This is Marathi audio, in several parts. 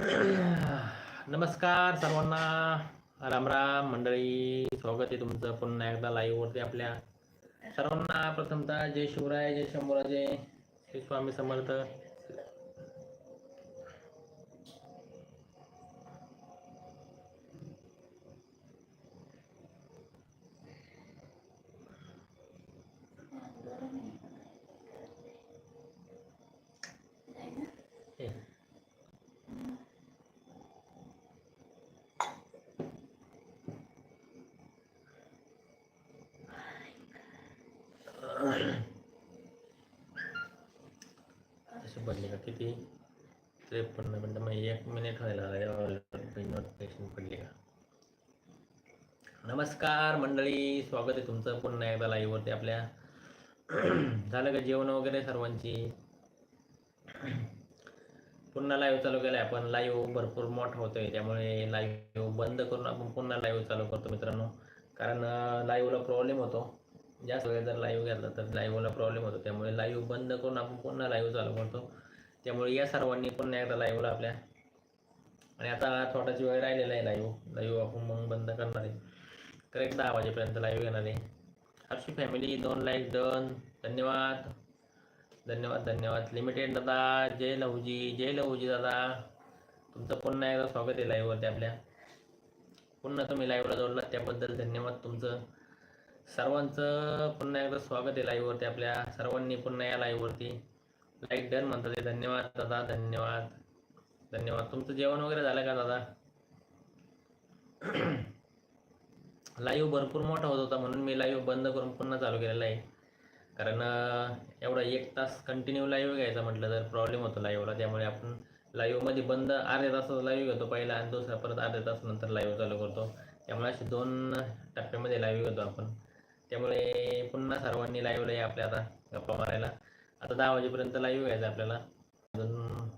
नमस्कार सर्वांना. राम राम मंडळी. स्वागत आहे तुमचं पुन्हा एकदा लाईव्ह वरती आपल्या सर्वांना. प्रथमतः जय शिवराय जय शंभूराजे श्री स्वामी समर्थ हे. अशी पडली का किती त्रेपन्न मिनटं मग एक मिनिट व्हायला नोटिफिकेशन पडली का नमस्कार मंडळी स्वागत आहे तुमचं पुन्हा एकदा लाईव्हवरती आपल्या. झालं का जेवण वगैरे सर्वांची? पुन्हा लाईव्ह चालू केलं आपण. लाईव्ह भरपूर मोठा होतोय त्यामुळे लाईव्ह बंद करून आपण पुन्हा लाईव्ह चालू करतो मित्रांनो. कारण लाईव्हला प्रॉब्लेम होतो. जास्त वेळ जर लाईव्ह घेतला तर लाईव्हला प्रॉब्लेम होतो. त्यामुळे लाईव्ह बंद करून आपण पुन्हा लाईव्ह चालू करतो. त्यामुळे या सर्वांनी पुन्हा एकदा लाईव्हला आपल्या. आणि आता थोडाच वेळ राहिलेला आहे लाईव्ह लाईव्ह आपण मग बंद करणार आहे. करेक्ट दहा वाजेपर्यंत लाईव्ह येणार आहे. हर्षी फॅमिली दोन लाईक डन धन्यवाद. धन्यवाद धन्यवाद. लिमिटेड दादा जय लहूजी जय लहूजी दादा. तुमचं पुन्हा एकदा स्वागत आहे लाईव्हवरती आपल्या. पुन्हा तुम्ही लाईव्हला जोडलात त्याबद्दल धन्यवाद तुमचं. सर्वांचं पुन्हा एकदा स्वागत आहे लाईव्हवरती आपल्या. सर्वांनी पुन्हा या लाईव्हवरती लाईक डन म्हणतात धन्यवाद दादा धन्यवाद. धन्यवाद. तुमचं जेवण वगैरे झालं का दादा? लाईव्ह भरपूर मोठा होत होता म्हणून मी लाईव्ह बंद करून पुन्हा चालू केलेला आहे. कारण एवढा एक तास कंटिन्यू लाईव्ह घ्यायचा म्हटलं तर प्रॉब्लेम होतो लाईव्हला त्यामुळे आपण लाईव्हमध्ये बंद अर्ध्या तासाचा लाईव्ह घेतो पहिला आणि दुसरा परत अर्ध्या तास नंतर लाईव्ह चालू करतो. त्यामुळे असे दोन टप्प्यामध्ये लाईव्ह घेतो आपण. त्यामुळे पुन्हा सर्वांनी लाईव्हला या आपल्या आता गप्पा मारायला. आता दहा वाजेपर्यंत लाईव्ह घ्यायचं आपल्याला. अजून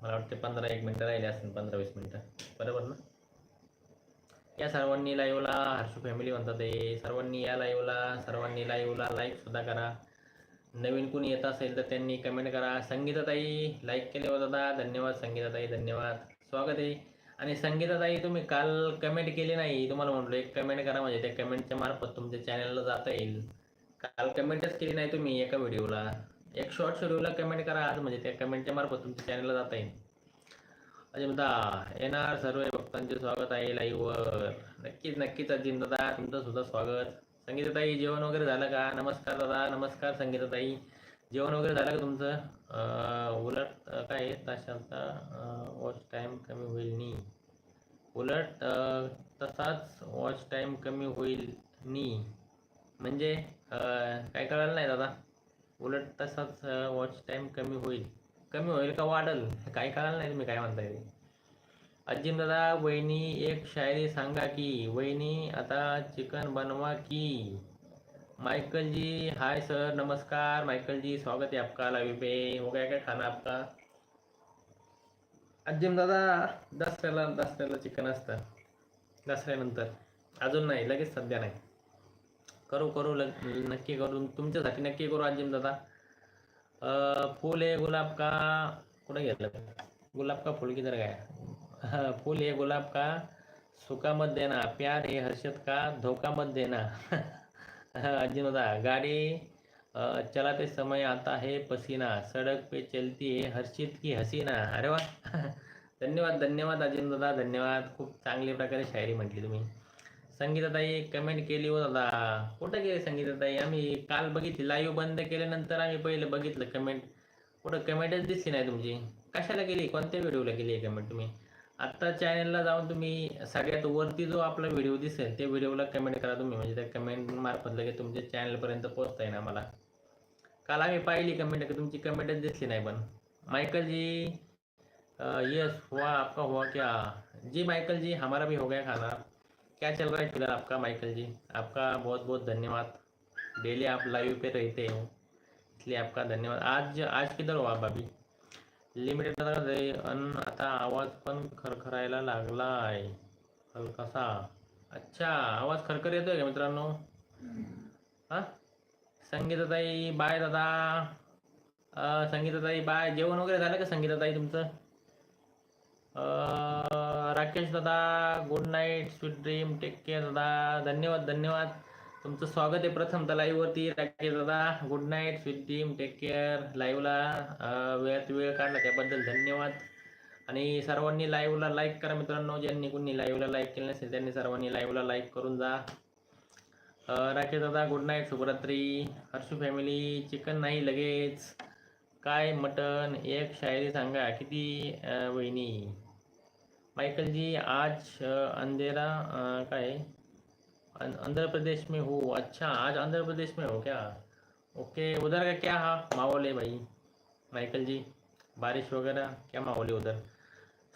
मला वाटते पंधरा एक मिनटं राहिले असतील पंधरा वीस मिनटं. बरोबर ना? या सर्वांनी लाईव्हला हर्षू फॅमिली म्हणतात ते सर्वांनी या लाईव्हला सर्वांनी लाईव्हला लाईकसुद्धा करा. नवीन कोणी येत असेल तर त्यांनी कमेंट करा. संगीताताई लाईक केले हो दादा. धन्यवाद संगीताताई धन्यवाद. स्वागत आहे. आणि संगीताताई तुम्ही काल कमेंट केली नाही. तुम्हाला म्हटलं एक कमेंट करा म्हणजे त्या कमेंटच्या मार्फत तुमच्या चॅनलला जाता येईल. काल कमेंटच केली नाही तुम्ही एका व्हिडिओला एक शॉर्ट व्हिडिओला कमेंट करा आज म्हणजे त्या कमेंटच्या मार्फत तुमच्या चॅनलला जाता येईल. अजय म्हणता येणार सर्व भक्तांचे स्वागत आहे लाईव्हवर नक्कीच नक्कीच अजिम दादा तुमचं सुद्धा स्वागत. संगीताताई जेवण वगैरे झालं का? नमस्कार दादा नमस्कार संगीताताई. जेवण वगैरे झालं का तुमचं? उलट काय आहे? वॉच टाईम कमी होईल नी. उलट तसाच वॉच टाईम कमी होईल नी. म्हणजे काय कळालं नाही दादा? उलट तसाच वॉच टाईम कमी होईल. कमी होईल का वाढल? काही कळालं नाही तुम्ही काय म्हणताय ते. अजिम दादा वहिनी एक शायरी सांगा की वहिनी आता चिकन बनवा की. माइकल जी हाय सर नमस्कार. माइकल जी स्वागत है आपका लाइव पे. हो गया क्या खाना आपका? अजिम दादा दसऱ्याला दसऱ्याला चिकन असतं. दसऱ्यानंतर अजून नाही लगेच सध्या नाही. करू करू लग नक्की करू. तुमच्यासाठी नक्की करू अजिम दादा फूल है गुलाब का कुठे घेतलं गुलाब का फूल किधर काय फूल हे गुलाब का सुखा मत देना प्यार हे हर्षद का धोखा मत देना। अजिम दादा गाड़ी चलाते समय आता है पसीना सड़क पे चलती है हर्षित की हसीना। अरे वा धन्यवाद धन्यवाद अजिम दादा धन्यवाद। खूप चांगली प्रकारे शायरी म्हटली तुम्ही। संगीताताई कमेंट केली हो दादा. कुठं गेली संगीताताई? आम्ही काल बघितली लाईव्ह बंद केल्यानंतर आम्ही पहिलं बघितलं कमेंट कुठं कमेंटच दिसली नाही तुमची. कशाला केली कोणत्या व्हिडिओला केली आहे कमेंट तुम्ही? आत्ता चॅनलला जाऊन तुम्ही सगळ्यात वरती जो आपला व्हिडिओ दिसेल त्या व्हिडिओला कमेंट करा तुम्ही. म्हणजे त्या कमेंट मार्फत लगेच तुमच्या चॅनलपर्यंत पोहोचता येईल आम्हाला. काल आम्ही पाहिली कमेंट तुमची कमेंटच दिसली नाही पण. मायकल जी यस हुआ आपका हुआ क्या? जी माइकल जी हमारा भी हो गया खाना. क्या चल रहा है फिलहाल आपका माइकल जी? आपका बहुत बहुत धन्यवाद। डेली आप लाइव पे रहते हो इसलिए आपका धन्यवाद। आज आज किधर हो आप अभी? लिमिटेड अन आता आवाज पण खरखरायला लागला आहे हलकासा. अच्छा आवाज खरखर येतोय का मित्रांनो? हा? संगीताताई बाय दादा. संगीताताई बाय. जेवण वगैरे झालं का संगीताताई तुमचं? राकेश दादा good night sweet dream take care दादा. धन्यवाद धन्यवाद. तुमचं स्वागत आहे प्रथम तर लाईव्हवरती राकेश दादा good night sweet dream take care लाईव्हला वेळात वेळ काढला त्याबद्दल धन्यवाद. आणि सर्वांनी लाईव्हला लाईक करा मित्रांनो. ज्यांनी कोणी लाईव्हला लाईक केलं नसेल त्यांनी सर्वांनी लाईव्हला लाईक करून जा. राकेश दादा गुड नाईट शुभरात्री. हर्षू फॅमिली चिकन नाही लगेच. काय मटन एक शायरी सांगा. किती वहिनी? माइकल जी आज अंधेरा का है? आंध्र प्रदेश में हो। अच्छा आज आंध्र प्रदेश में हो क्या? ओके उधर का क्या हा माहौल है भाई? माइकल जी बारिश वगैरह क्या माहौल है उधर?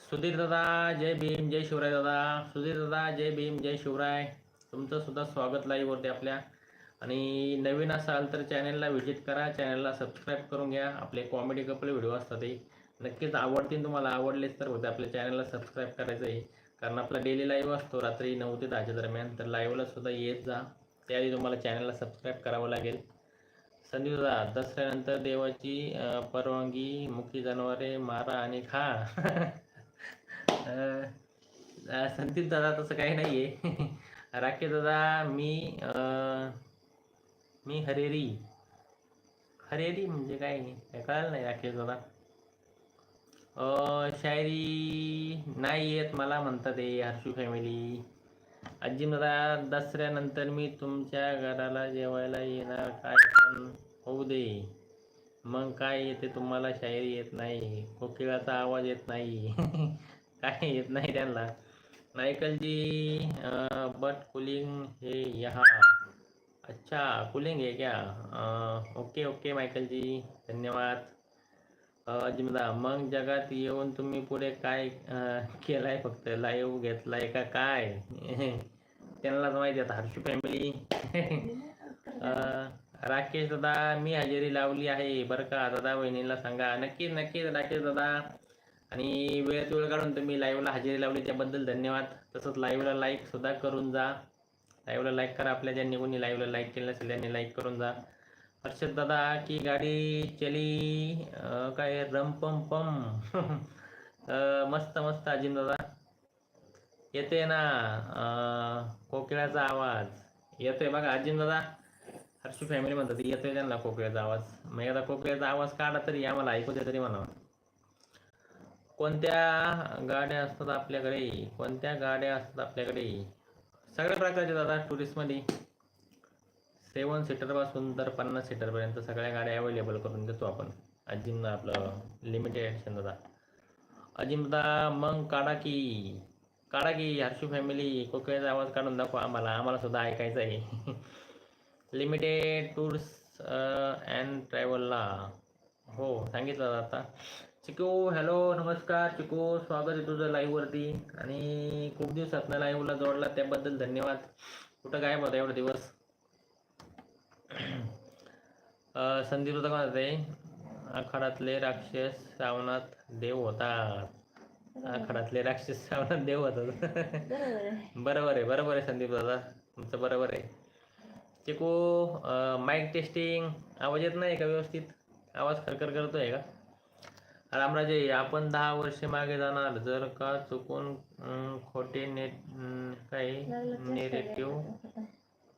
सुधीर दादा जय भीम जय शिवराय दादा। सुधीर दादा जय भीम जय शिवराय। तुमचं सुद्धा स्वागत लाईव्हवरती आपल्या. आणि नवीन असाल तर चॅनलला व्हिजिट करा. चॅनलला सबस्क्राईब करून घ्या. आपले कॉमेडी कपल व्हिडिओ असतात ते नक्कीच आवडतील तुम्हाला आवडलेच तर होते. आपल्या चॅनलला सबस्क्राईब करायचं आहे कारण आपला डेली लाईव्ह असतो रात्री नऊ ते दहाच्या दरम्यान. तर लाईव्हला सुद्धा येत जा. त्याआधी तुम्हाला चॅनलला सबस्क्राईब करावं लागेल. संदीप दादा दसऱ्यानंतर देवाची परवानगी मुखी जनावरे मारा आणि खा. अं, संदीप दादा तसं काही नाही आहे राकेश दादा मी आ, मी हरेरी. हरेरी म्हणजे काय? काय कळालं नाही राकेश दादा. शायरी नाही येत मला म्हणतात ए हर्षू फॅमिली आजी मला दसऱ्यानंतर मी तुमच्या घराला जेवायला येणार काय पण होऊ दे. मग काय येते तुम्हाला शायरी येत नाही कोकिळाचा आवाज येत नाही. काय येत नाही त्यांना. नायकलजी बट कुलिंग हे यहा. अच्छा कुलिंग आहे क्या? ओके ओके मायकलजी धन्यवाद. अजिमदा मग जगात येऊन तुम्ही पुढे काय केलाय फक्त? लाईव्ह घेतलाय का काय? त्यांनाच माहिती आता हर्षू फॅमिली राकेश दादा मी हजेरी लावली आहे. बरं का? दादा वहिनीला सांगा. नक्कीच नक्कीच राकेश दादा. आणि वेळेत वेळ काढून तुम्ही लाईव्हला हजेरी लावली त्याबद्दल धन्यवाद. तसंच लाईव्हला लाईक सुद्धा करून जा. लाईव्हला लाईक करा. आपल्या ज्यांनी कोणी लाईव्हला लाईक केलं असेल त्यांनी लाईक करून जा. हर्षद दादा की गाडी चली अं, काय रम पम पम. अं, मस्त मस्त अजिम दादा. येते ना अं, कोकिळाचा आवाज. येतोय बघा अजिम दादा. हर्षू फॅमिली म्हणतात येतोय त्यांना कोकिळाचा आवाज. मग एकदा कोकिळाचा आवाज काढा तरी आम्हाला ऐकू दे तरी म्हणा. कोणत्या गाड्या असतात आपल्याकडे? कोणत्या गाड्या असतात आपल्याकडे? सगळ्या प्रकारच्या दादा टुरिस्टमध्ये सेवन सीटरपासून तर पन्नास सीटरपर्यंत सगळ्या गाड्या अवेलेबल करून देतो आपण. अजिम आपलं लिमिटेड ॲडिशन दादा अजिम मग काढा की काढा की हर्षू फॅमिली कोकिळाचा आवाज काढून दाखवा आम्हाला. आम्हाला सुद्धा ऐकायचं आहे. लिमिटेड टूर्स अँड ट्रॅव्हलला हो सांगितलं आता. चिकू हॅलो नमस्कार. चिकू स्वागत आहे तुझं लाईव्हवरती आणि खूप दिवसात लाईव्हला जोडला त्याबद्दल धन्यवाद. कुठं गायब होता एवढा दिवस अं, संदीप होता का ते आखाडातले राक्षस श्रावणात देव होतात आखाडातले राक्षस श्रावणात देव होतात बरोबर आहे. बरोबर आहे संदीप दादा तुमचं बरोबर आहे. चिकू माईक टेस्टिंग आवाज येत नाही का व्यवस्थित? आवाज खरखर करतोय का? रामराजे आपण दहा वर्षे मागे जाणार. जर का चुकून खोटे नेट अं, काय नेरेटिव्ह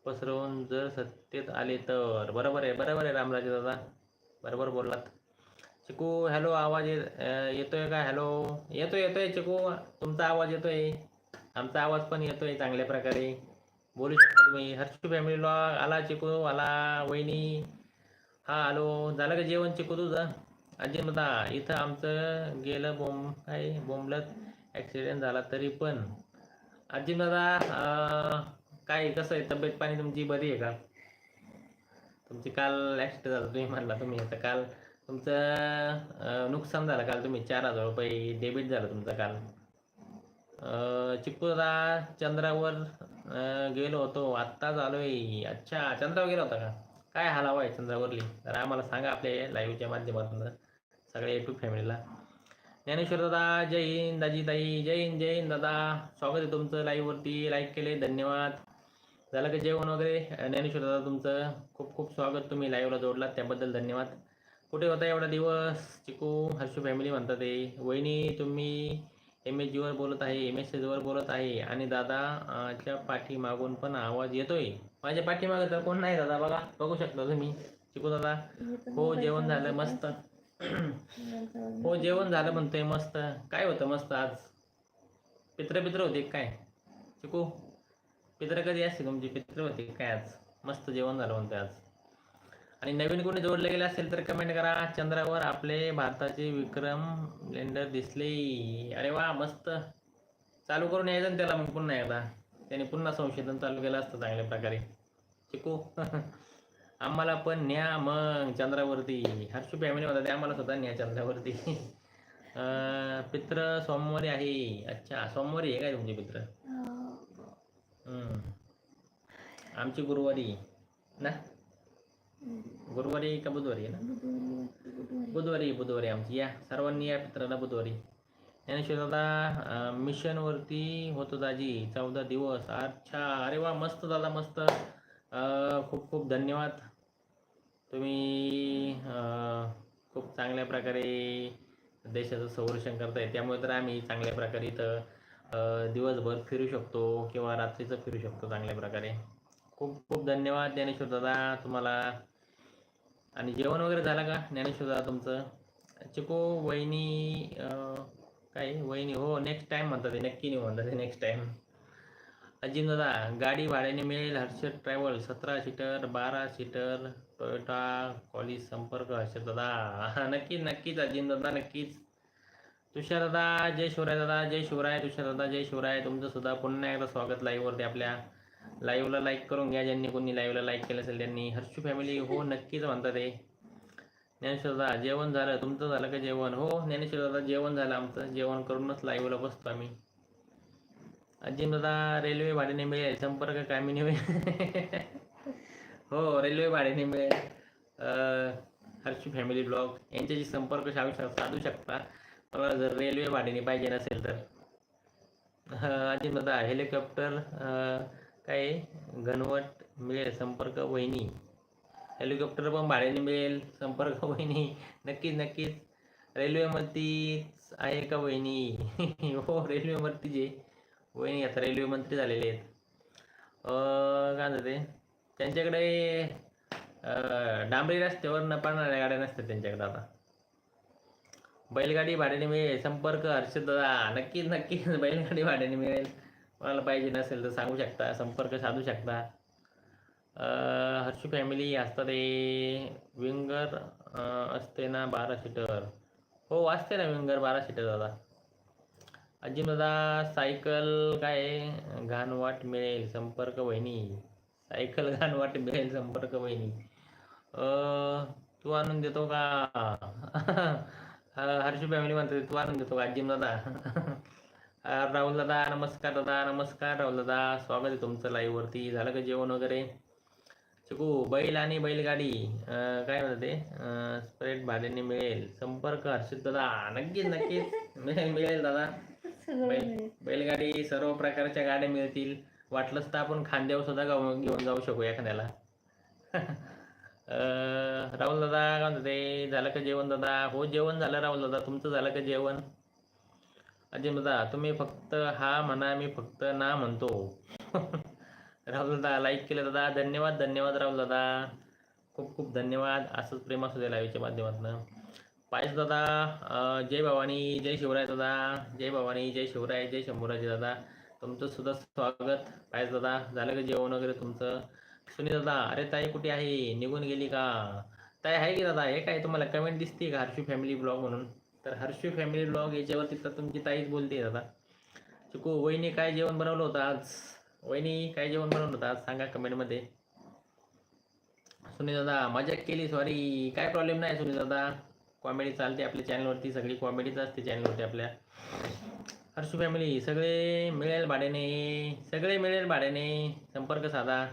पसरवून जर सत्तेत आले तर. बरोबर आहे बरोबर आहे रामराजे दादा. बरोबर बोललात. चिकू हॅलो आवाज येतोय का? हॅलो. येतोय येतोय चिकू. तुमचा आवाज येतोय? आमचा आवाज पण येतोय चांगल्या प्रकारे. बोलू शकता तुम्ही. हर्षू फॅमिलीला आला चिकू आला वहिनी. हा हॅलो. झालं का जेवण चिकू तुझं? अजय मदा इथं आमचं गेलं बोंब काय बोंबलत. ॲक्सिडेंट झाला तरी पण. अजय दादा काय कसं आहे? तब्येत पाणी तुमची बरी आहे का? तुमची काल ॲक्सिडेंट झाला तुम्ही म्हणला तुम्ही. आता काल तुमचं नुकसान झालं काल तुम्ही. चार हजार रुपये डेबिट झालं तुमचं काल. चिपुरा चंद्रावर गेलो होतो. आत्ताच आलोय अच्छा चंद्रावर गेला होता का? काय हालावं आहे चंद्रावरली? तर आम्हाला सांगा आपल्या लाईव्हच्या माध्यमातून. सगळ्या युट्यूब फॅमिलीला ज्ञानेश्वर दादा जय हिंद. दाजी ताई जय हिंद जय हिंद दादा. स्वागत आहे तुमचं लाईव्हवरती लाईक केले. धन्यवाद. झालं का जेवण वगैरे? ज्ञानेश्वर दादा तुमचं खूप खूप स्वागत. तुम्ही लाईव्हला जोडलात त्याबद्दल धन्यवाद. कुठे होता एवढा दिवस? चिकू हर्षू फॅमिली म्हणतात ते. वहिनी तुम्ही एम एस जीवर बोलत आहे एम एस वर बोलत आहे. आणि दादाच्या पाठीमागून पण आवाज येतोय. माझ्या पाठीमागे तर कोण नाही दादा बघा बघू शकता तुम्ही. चिकू दादा हो जेवण झालं मस्त. हो जेवण झालं म्हणतोय मस्त. काय होतं मस्त आज? पित्र पित्र होते काय? चिकू? पित्र कधी असते म्हणजे तुमची पित्र होते काय आज? मस्त जेवण झालं म्हणते आज. आणि नवीन कोणी जोडले गेले असेल तर कमेंट करा. चंद्रावर आपले भारताचे विक्रम लँडर दिसले. अरे वा मस्त. चालू करून यायचं ना त्याला मग पुन्हा एकदा. त्याने पुन्हा संशोधन चालू केलं असतं चांगल्या प्रकारे. चिकू. आम्हाला पण न्या मग चंद्रावरती. हर्षू फॅमिली होता ते आम्हाला स्वतः न्या चंद्रावरती. पित्र सोमवारी आहे. अच्छा सोमवारी आहे काय तुमचे पित्र? आमची गुरुवारी ना? गुरुवारी का बुधवारी आहे ना? बुधवारी बुधवारी आमची. या सर्वांनी या पित्राला बुधवारी. ज्ञानेश्वर दादा मिशनवरती होतो दाजी चौदा दिवस. अच्छा अरे वा मस्त दादा मस्त. खूप खूप धन्यवाद. तुम्ही खूप चांगल्या प्रकारे देशाचं संरक्षण करताय. त्यामुळे तर आम्ही चांगल्या प्रकारे इथं दिवसभर फिरू शकतो किंवा रात्रीचं फिरू शकतो चांगल्या प्रकारे. खूप खूप धन्यवाद ज्ञानेश्वर दादा तुम्हाला. आणि जेवण वगैरे झालं का ज्ञानेश्वर दादा तुमचं? चिको वहिनी काय? वहिनी हो नेक्स्ट टाइम म्हणतात ते. नक्की नाही म्हणतात ते नेक्स्ट टाइम अजिम दादा गाडी भाड्याने मिळेल हर्षद ट्रॅव्हल सतरा सीटर बारा सीटर टोयोटा कॉलेज संपर्क हर्षद दादा. नक्कीच नक्कीच अजिम दादा नक्कीच. तुषार दादा जय शिवराय दादा जय शिवराय तुषार दादा जय शिवराय. तुमचं सुद्धा पुन्हा एकदा स्वागत लाईव्हवरती आपल्या लाईव्हला लाईक करून घ्या. ज्यांनी कोणी लाईव्हला लाईक केलं असेल त्यांनी. हर्षू फॅमिली हो नक्कीच म्हणतात ते ज्ञानेश्वर दादा जेवण झालं. तुमचं झालं का जेवण? हो ज्ञानेश्वर दादा जेवण झालं आमचं. जेवण करूनच लाईव्हला बसतो आम्ही. अजिम दादा रेल्वे भाड्याने मिळेल. संपर्क कामी होईल हो रेल्वे भाड्याने मिळेल. हर्षू फॅमिली ब्लॉग यांच्याशी संपर्क साधू साधू शकता. मला जर रेल्वे भाड्याने पाहिजे नसेल तर. अं, अजिम हेलिकॉप्टर काय घनवट मिळेल संपर्क वहिनी. हेलिकॉप्टर पण भाड्याने मिळेल संपर्क वहिनी. नक्कीच नक्कीच. रेल्वेमध्येच आहे का वहिनी? हो रेल्वेमध्ये जे. वहिनी आता रेल्वे मंत्री झालेले आहेत. काय म्हणतात ते? त्यांच्याकडे डांबरी रस्त्यावर न पाळणाऱ्या गाड्या नसतात त्यांच्याकडे आता. बैलगाडी भाड्याने मिळेल. संपर्क हर्षद दादा नक्कीच नक्कीच. बैलगाडी भाड्याने मिळेल. कोणाला पाहिजे नसेल तर सांगू शकता. संपर्क साधू शकता. अं, हर्षू फॅमिली असतात ते. विंगर असते ना बारा सीटर. हो असते ना विंगर बारा सीटर दादा. अजिम दादा सायकल काय? घाणवाट मिळेल. संपर्क वहिनी. सायकल घाणवाट मिळेल. संपर्क वहिनी. अं, तू आणून देतो का? हर्षू फॅमिली म्हणते तू आणून देतो का अजिम दादा राहुल दादा नमस्कार दादा नमस्कार राहुल दादा स्वागत आहे तुमचं लाईव्हवरती झालं का जेवण वगैरे? चिकू बैल आणि बैलगाडी. काय म्हणतात ते? स्प्रेड भाड्याने मिळेल. संपर्क हर्षित दादा. नक्कीच नक्कीच. मिळेल मिळेल दादा. बैल बैलगाडी सर्व प्रकारच्या गाड्या मिळतील. वाटलंच तर आपण खांद्यावर सुद्धा घेऊन जाऊ शकू एखाद्याला. राहुल दादा काय म्हणतात ते झालं का जेवण दादा? हो जेवण झालं राहुल दादा. तुमचं झालं का जेवण? अजय दादा तुम्ही फक्त हा म्हणा मी फक्त ना म्हणतो. राहुल दादा लाईक केलं दादा. धन्यवाद धन्यवाद राहुल दादा. खूप खूप धन्यवाद. असंच प्रेम असू द्या लाईव्हच्या माध्यमातून. पायस दादा जय भवानी जय शिवराय दादा. जय भवानी जय शिवराय जय शंभूराजे दादा. तुमचं सुद्धा स्वागत. पायस दादा झालं का जेवण वगैरे तुमचं? सुनील दादा अरे ताई कुठे आहे? निघून गेली का? ताई आहे की दादा? हे काय तुम्हाला कमेंट दिसते का हर्षू फॅमिली ब्लॉग म्हणून? तर हर्षू फॅमिली ब्लॉग याच्यावरती तर तुमची ताईच बोलते दादा. चिकू वहिनी काय जेवण बनवलं होतं आज? वहिनी काय जेवण बनवलं होतं आज? सांगा कमेंटमध्ये सुनील दादा मजा केली सॉरी काय प्रॉब्लेम नाही सुनील दादा कॉमेडी चालते आपल्या चॅनलवरती सगळी कॉमेडीच असते चॅनलवरती आपल्या. हर्षू फॅमिली सगळे मिळेल भाड्याने. सगळे मिळेल भाड्याने. संपर्क साधा.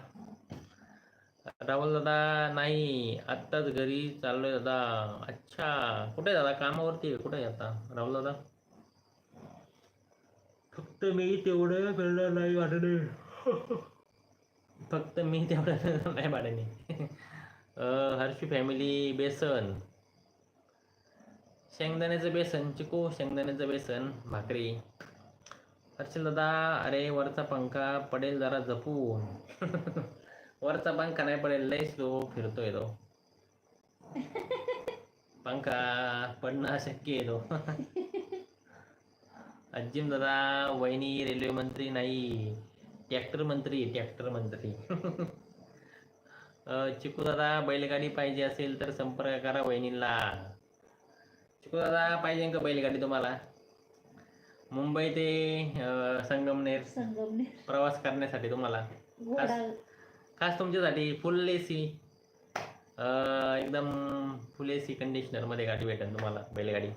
राहुल दादा नाही आत्ताच घरी चाललोय दादा. अच्छा कुठे दादा? कामावरती कुठे आता? राहुल दादा? फक्त मी तेवढं करणार नाही भाड्याने. फक्त मी तेवढं नाही अं, हर्षू फॅमिली बेसन. शेंगदाण्याचं बेसन चिकू शेंगदाण्याचं बेसन भाकरी. हर्षल दादा अरे वरचा पंखा पडेल जरा जपून. वरचा पंखा नाही पडेल लय स्लो फिरतोय तो पंखा पडणं अशक्य आहे तो अजिम दादा वहिनी रेल्वे मंत्री नाही ट्रॅक्टर मंत्री ट्रॅक्टर मंत्री चिकू दादा बैलगाडी पाहिजे असेल तर संपर्क करा वहिनीला चिकू दादा पाहिजे का बैलगाडी तुम्हाला मुंबई ते संगमनेर संगमनेर प्रवास करण्यासाठी तुम्हाला घोडा खास तुमच्यासाठी म्हणजे फुल ए सी एकदम फुल ए सी कंडिशनरमध्ये गाडी भेटेल तुम्हाला बैलगाडी.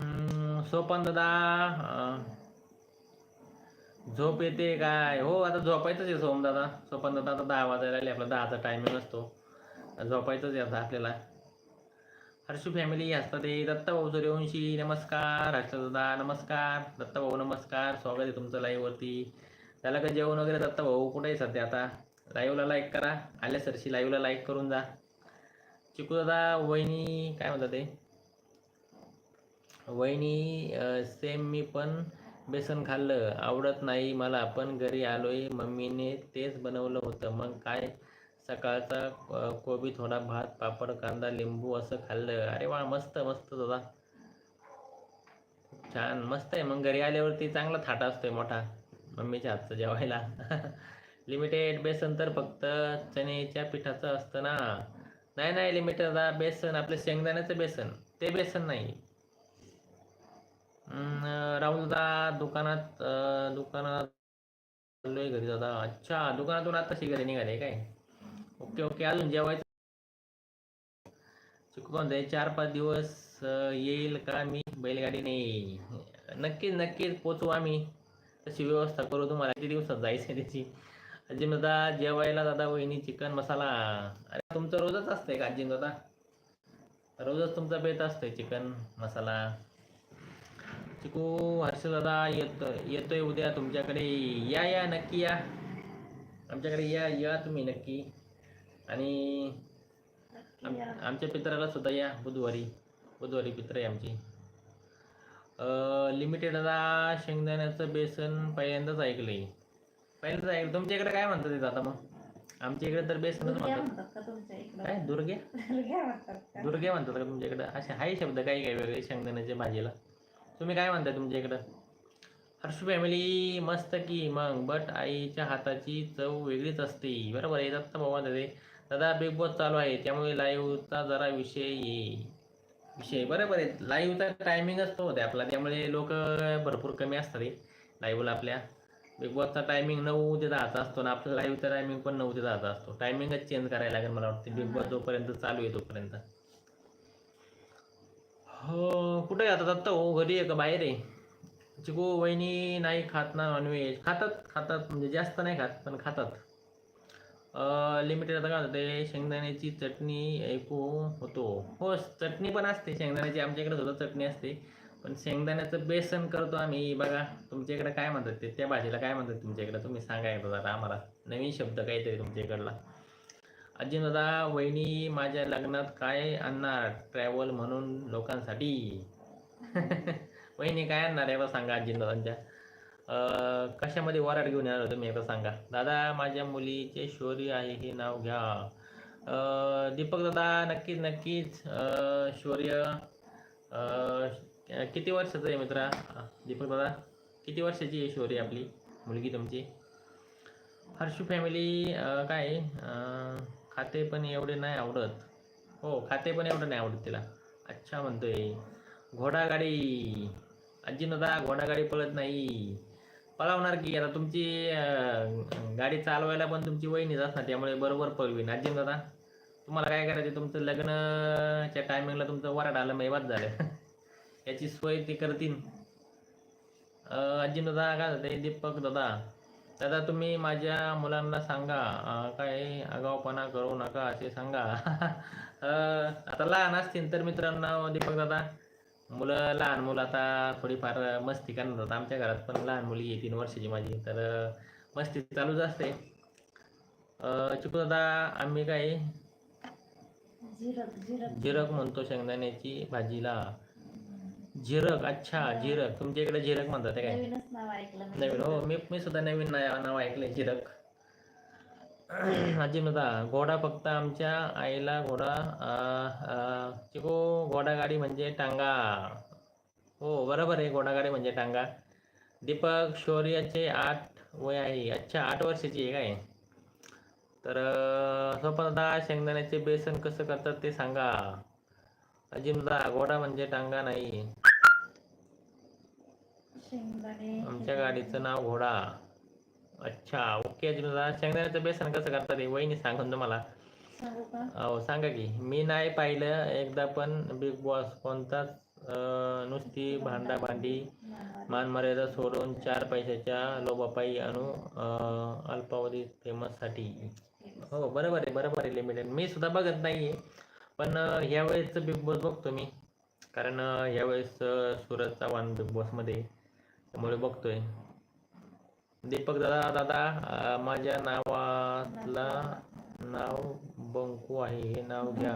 सोपन सोपान दादा झोप येते काय? हो आता झोपायचंच आहे सोम दादा. सोपान दादा आता दहा वाजायला आले आपला दहाचा टायमिंग असतो झोपायचंच आहे आता आपल्याला. हर्षू फॅमिली असतात ते. दत्ताभाऊ सूर्यवंशी नमस्कार. हर्ष दादा नमस्कार. दत्ताभाऊ नमस्कार. स्वागत आहे तुमचं लाईव्हवरती त्याला का जेवण वगैरे जातं भाऊ कुठे आहे सध्या आता? लाईव्हला लाईक करा. आल्या सरशी लाईव्हला लाईक करून जा. चिकू दादा वहिनी काय म्हणतात ते? वहिनी सेम मी पण बेसन खाल्लं. आवडत नाही मला पण घरी आलोय. मम्मीने तेच बनवलं होतं. मग काय? सकाळचा कोबी थोडा भात पापड कांदा लिंबू असं खाल्लं. अरे वा मस्त मस्त दादा. खूप छान मस्त आहे. मग घरी आल्यावरती चांगला थाटा असतोय मोठा. मम्मीच्या हातचं जेवायला. लिमिटेड बेसन तर फक्त चण्याच्या पिठाचं असतं ना. नाही नाही लिमिटेड बेसन आपलं शेंगदाण्याचं बेसन ते बेसन नाही. हम्म, राहुल दादा दुकानात दुकानात आलोय घरी दादा. अच्छा दुकानातून आताशी घरी निघाले काय? ओके ओके अजून जेवायचं? चुकून जाईल चार पाच दिवस येईल का मी? बैलगाडीने. नक्कीच नक्कीच पोचू आम्ही. तशी व्यवस्था करू तुम्हाला. किती दिवसात जायचं त्याची? अजिम दादा जेवायला दादा वहिनी चिकन मसाला. अरे तुमचं रोजच असतंय का अजिम दादा? रोजच तुमचा बेत असतोय चिकन मसाला. चिकू हर्ष दादा येतो येतोय उद्या तुमच्याकडे. या या नक्की या. आमच्याकडे या या तुम्ही नक्की. आणि आम- आमच्या पित्राला सुद्धा या बुधवारी. बुधवारी पित्र आहे आमची. लिमिटेड दादा शेंगदाण्याचं बेसन पहिल्यांदाच ऐकलंय. पहिल्यांदाच ऐकलं तुमच्या इकडे काय म्हणतात आता मग? आमच्या इकडे तर बेसनच म्हणतात. काय? दुर्गे? दुर्गे म्हणतात का? तुमच्या इकडे? असे आहे शब्द काही काही वेगळे शेंगदाण्याच्या भाजीला. तुम्ही काय म्हणताय तुमच्या इकडं? हर्ष फॅमिली मस्त की मग बट आईच्या हाताची चव वेगळीच असते. बरोबर आहे. दत्त भाऊ दादा बिग बॉस चालू आहे. त्यामुळे लाईव्हचा जरा विषय ये. विषय बरोबर आहे. लाईव्हचा टायमिंग असतो होते आपला. त्यामुळे लोक भरपूर कमी असतात लाईव्हला आपल्या. बिग बॉसचा टायमिंग नऊ ते दहाचा असतो ना आपला लाईव्हचा टायमिंग पण नऊ ते दहाचा असतो. टायमिंगच चेंज करायला लागेल मला वाटतं. बिग बॉस जोपर्यंत चालू आहे तोपर्यंत. हो कुठे आता आत्ता हो घरी आहे का बाहेर आहे? चिकू वहिनी नाही खात ना नॉनव्हेज खातात खातात. म्हणजे जास्त नाही खात पण खातात. लिमिटेड आता काय होतं ते शेंगदाण्याची चटणी ऐकू होतो. हो चटणी पण असते शेंगदाण्याची आमच्या इकडे सुद्धा चटणी असते. पण शेंगदाण्याचं बेसन करतो आम्ही. बघा तुमच्याकडे काय म्हणतात ते? त्या भाजीला काय म्हणतात तुमच्याकडे तुम्ही सांगा एकदा दादा आम्हाला. नवीन शब्द काहीतरी तुमच्या इकडला. दादा वहिनी माझ्या लग्नात काय आणणार? ट्रॅव्हल म्हणून लोकांसाठी. वहिनी काय आणणार एकदा सांगा अजिंदाच्या दादांच्या. कशामध्ये वराड घेऊन येणार तुम्ही एकदा सांगा. दादा माझ्या मुलीचे शौर्य आहे हे नाव घ्या. दीपक दादा नक्कीच नक्कीच. शौर्य. किती वर्षाचं आहे मित्रा? दीपक दादा किती वर्षाची आहे शौर्य आपली? मुलगी तुमची? हर्षू फॅमिली काय आहे? खाते पण एवढे नाही आवडत. हो खाते पण एवढं नाही आवडत तिला. अच्छा म्हणतोय. घोडागाडी. आजी दादा घोडागाडी पळत नाही. पळवणार की आता तुमची गाडी चालवायला पण तुमची वहिनीच असणार त्यामुळे बरोबर पळवीन आजी दादा तुम्हाला काय करायचं तुमचं लग्नच्या टायमिंगला तुमचं वराड आलं मैवात झालं. याची सोय ते करतील आजी दादा काय होते दीपक दादा दादा तुम्ही माझ्या मुलांना सांगा. काय आगावपणा करू नका असे सांगा. अं, आता लहान असतील तर मित्रांना दीपक दादा मुलं लहान मुलं आता थोडीफार मस्ती करणार होतात आमच्या घरात पण लहान मुली आहे तीन वर्षाची माझी. तर मस्ती चालूच असते. अं, चिकू दादा आम्ही काय? जिरक म्हणतो शेंगदाण्याची भाजीला. झिरक अच्छा झिरक तुमच्या इकडे झिरक म्हणतात काय. नवीन. हो मी मी सुद्धा नवीन नाव नाव ऐकलंय झिरक अजिम दादा घोडा फक्त आमच्या आईला घोडा चिको घोडा गाडी म्हणजे टांगा. हो बरोबर आहे घोडा गाडी म्हणजे टांगा. दीपक शौर्याचे आठ वय आहे. अच्छा आठ वर्षाची आहे काय? तर स्वप्नदा शेंगदाण्याचे बेसन कसं करतात ते सांगा. अजिमदा घोडा म्हणजे टांगा नाही. आमच्या गाडीचं नाव घोडा. अच्छा ओके अजिमदा शेंगदाण्याचं बेसन कसं करतात हे वहिनी सांगून तुम्हाला सांगू का हो सांगा की मी नाही पाहिलं एकदा पण बिग बॉस कोणताच अं, नुसती भांडा भांडी मानवाला. मान मर्यादा सोडून चार पैशाच्या लोबापायी अनु अं, अल्पावधी फेमससाठी हो बरोबर आहे बरोबर आहे लिमिटेड मी सुद्धा बघत नाही आहे पण अं, ह्या वेळेसचं बिग बॉस बघतो मी कारण अं, ह्या वेळेस अं, सूरज चव्हाण बिग बॉसमध्ये आहे. त्यामुळे बघतोय दीपक दादा दादा माझ्या नावातला नाव बंकू आहे हे नाव घ्या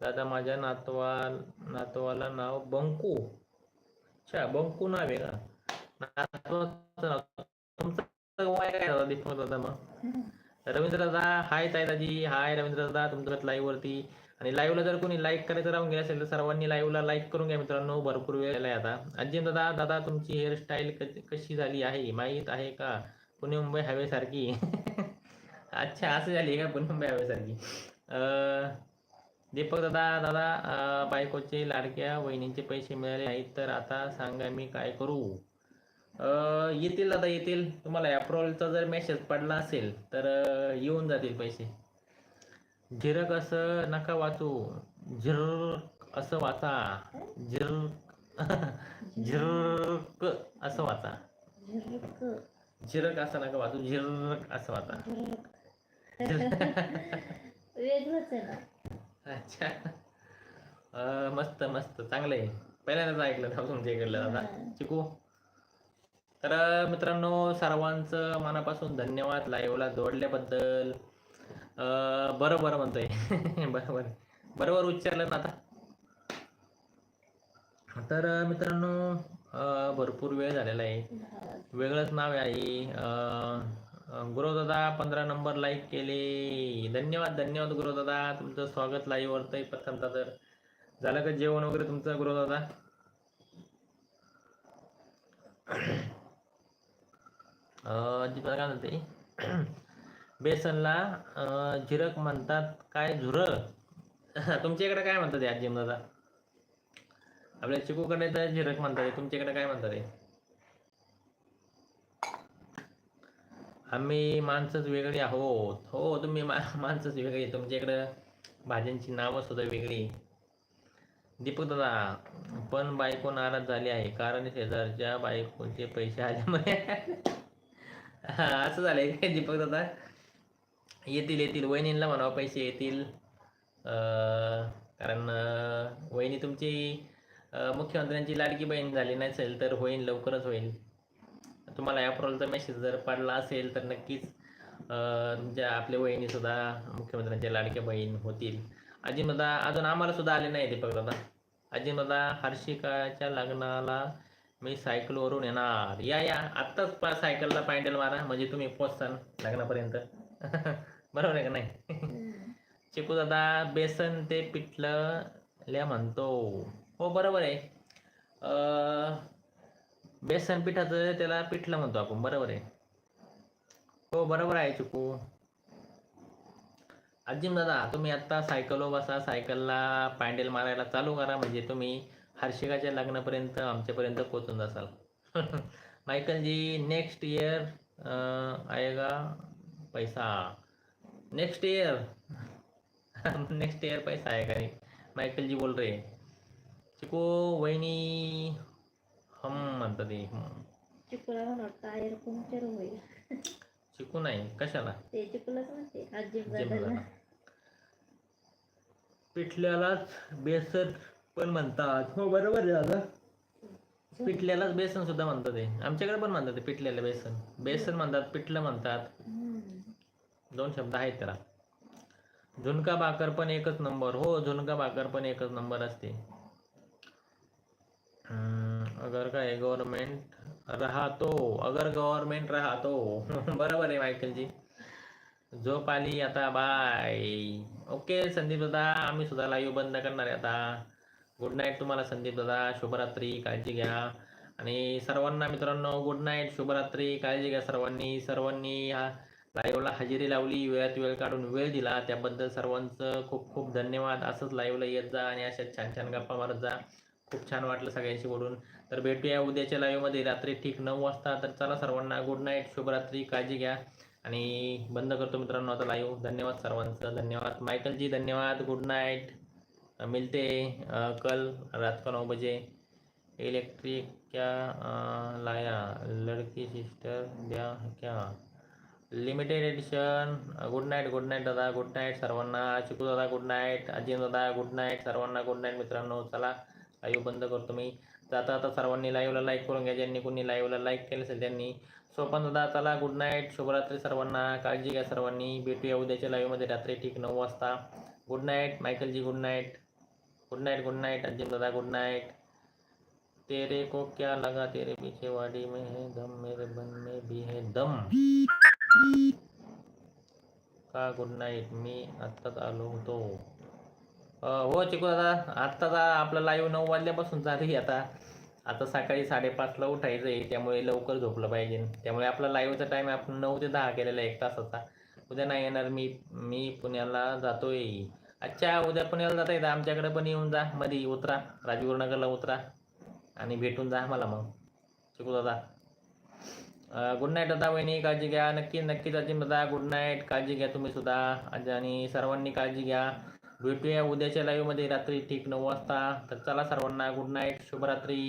दादा माझ्या नातवा नातवाला नाव बंकू अच्छा बंकू नाव आहे का तुमचं वय काय दादा दीपक दादा मग रवींद्र दादा हाय ताईदाजी हाय रवींद्र दादा तुमचं लाईव्ह वरती आणि लाईव्हला जर कोणी लाईक करायचं राहून गेलं असेल तर सर्वांनी लाईव्हला लाईक करून घ्या मित्रांनो. भरपूर वेळ आलाय आता. अजिम दादा दादा तुमची हेअरस्टाईल कशी झाली आहे? माहीत आहे का? पुणे मुंबई हवेसारखी अच्छा असं झाली का? पुणे मुंबई हवे सारखी दीपक दादा दादा बायकोचे लाडक्या वहिनींचे पैसे मिळाले नाहीत तर आता सांगा मी काय करू? येतील दादा येतील. तुम्हाला अप्रोलचा जर मेसेज पडला असेल तर येऊन जातील पैसे. झिरक असं नका वाचू. झिर असं वाचा. झिर झिरक असं वाचा. झुरक, असं नका वाचू. झिरक असं वाचा. अच्छा. अं, मस्त मस्त. चांगलं आहे पहिल्यांदाच ऐकलं ना तुमच्या इकडलं दादा. चिकू. तर मित्रांनो सर्वांचं मनापासून धन्यवाद. लाईव्हला जोडल्याबद्दल. बरं बरं म्हणतोय. बरोबर बरोबर उच्चारलं ना आता? तर मित्रांनो भरपूर वेळ झालेला आहे. वेगळंच नाव आहे गुरुदादा पंधरा नंबर लाईक केले. धन्यवाद धन्यवाद गुरुदादा. तुमचं स्वागत लाईव्ह वरतंय प्रथमता तर. झालं का जेवण वगैरे तुमचं गुरुदादा? जी काय म्हणते बेसनला झिरक म्हणतात काय झुरक तुमच्या इकडे काय म्हणतात आजी दादा आपल्या चिकूकडे तर झिरक म्हणतात तुमच्याकडे काय म्हणतात आम्ही माणसंच वेगळी आहोत. हो तुम्ही मा माणसंच वेगळी. तुमच्या इकडं भाज्यांची नावं सुद्धा वेगळी. दीपक दादा पण बायको नाराज झाली आहे. कारण शेजारच्या बायकोचे पैसे आल्यामुळे. असं झालंय काय दीपक दादा? येतील येतील. वहिनींना म्हणावं पैसे येतील. कारण वहिनी तुमची मुख्यमंत्र्यांची लाडकी बहीण झाली नसेल तर होईल लवकरच होईल. तुम्हाला अप्रोलचा मेसेज जर पडला असेल तर नक्कीच तुमच्या आपल्या वहिनीसुद्धा मुख्यमंत्र्यांच्या लाडक्या बहीण होतील. अजिमदा अजून आम्हाला सुद्धा आले नाही दीपक दादा. अजिमदा हर्षिकाच्या लग्नाला मी सायकलवरून येणार. या या. आत्ताच पा सायकलला पॅन्डल मारा. म्हणजे तुम्ही पोचताल लग्नापर्यंत. बरोबर आहे का नाही. चिकू दादा बेसन ते पिठलं ल्या म्हणतो. हो बरोबर आहे. बेसन पिठाचं त्याला पिठलं म्हणतो आपण बरोबर आहे. हो बरोबर आहे चिकू. अजिम दादा तुम्ही आत्ता सायकलवर बसा सायकलला पॅन्डल मारायला चालू करा म्हणजे तुम्ही हर्षिकाच्या लग्नापर्यंत आमच्यापर्यंत पोचून जासाल. मायकल जी नेक्स्ट इयर आएगा पैसा. नेक्स्ट ईयर नेक्स्ट ईयर पैसा आएगा नहीं? माइकल जी बोल रहे हैं. चिको वहिनी हम म्हणतात ते हम्म. चिकूला म्हणून टायर पंक्चर होईल चिकू नाही कशाला? ते चिकूलाच म्हणते आजी जिम बदलला झाला. पिठल्यालाच बेसन पण म्हणतात. हो बरोबर आहे दादा. पिठल्यालाच बेसन सुद्धा म्हणतात ते आमच्याकडे पण म्हणतात पिठल्याला बेसन. बेसन म्हणतात पिठलं म्हणतात. दोन शब्द आहेत त्याला. झुणका भाकर पण एकच नंबर हो झुणका भाकर पण एकच नंबर असते. अगर काय गव्हर्नमेंट राहतो अगर गव्हर्नमेंट राहतो. बरोबर आहे मायकलजी. झोप आली आता बाय ओके संदीप दादा आम्ही सुद्धा लाईव्ह बंद करणार आहे आता. गुड नाईट तुम्हाला संदीप दादा. शुभरात्री काळजी घ्या. आणि सर्वांना मित्रांनो गुड नाईट शुभरात्री. काळजी घ्या सर्वांनी. सर्वांनी हा लाईव्हला हजेरी लावली वेळात वेळ काढून वेळ दिला. त्याबद्दल सर्वांचं खूप खूप धन्यवाद. असंच लाईव्हला येत जा आणि अशा छान छान गप्पा मारत जा. खूप छान वाटलं सगळ्यांशी बोलून. तर भेटूया उद्याच्या लाईव्हमध्ये रात्री ठीक नऊ वाजता. तर चला सर्वांना गुड नाईट शुभरात्री काळजी घ्या. आणि बंद करतो मित्रांनो आता लाईव्ह धन्यवाद सर्वांचं. धन्यवाद. मायकलजी धन्यवाद. गुड नाईट मिलते कल. रात का नऊ बजे. इलेक्ट्रिक क्या लाया लड़की सिस्टर द्या क्या? Limited edition good night good night दादा गुड नाईट सर्वांना चिकू दादा गुड नाईट अजिन दादा गुड नाईट सर्वांना गुड नाईट मित्रांनो. चला लाईव्ह बंद करतो मी. जाता आता सर्वांनी लाईव्हला लाईक करून घ्या. ज्यांनी कोणी लाईव्हला लाईक केलं असेल त्यांनी. सोपन दादा चला गुड नाईट शुभरात्री सर्वांना. काळजी घ्या सर्वांनी. भेटूया उद्याच्या लाईव्हमध्ये रात्री ठीक नऊ वाजता. Good night मायकलजी good night good night good night Azim दादा गुड नाईट तेरे को क्या लगा? तेरे पीछे वाड़ी में है दम मेरे बन में भी है दम. का गुड नाईट? मी आत्ताच आलो होतो. हो चिकू दादा आत्ताच आपलं लाईव्ह नऊ वाजल्यापासून झाली आता. आता सकाळी साडेपाचला उठायचं आहे त्यामुळे लवकर झोपलं पाहिजे. त्यामुळे आपला लाईव्हचा टाईम आपण नऊ ते दहा केलेला आहे एक तासाचा. उद्या नाही येणार मी मी पुण्याला जातोय. अच्छा उद्या पुण्याला जाता येतं. आमच्याकडे पण येऊन जा मध्ये उतरा. राजगुरुनगरला उतरा आणि भेटून जा मला मग. चिकू दादा. गुड नाईट दादा वहिनी काळजी घ्या. नक्की नक्कीच अजिम दादा गुड नाईट काळजी घ्या तुम्ही सुद्धा. आणि सर्वांनी काळजी घ्या. भेटूया उद्याच्या लाईव्हमध्ये रात्री ठीक नऊ वाजता. तर चला सर्वांना गुड नाईट शुभरात्री.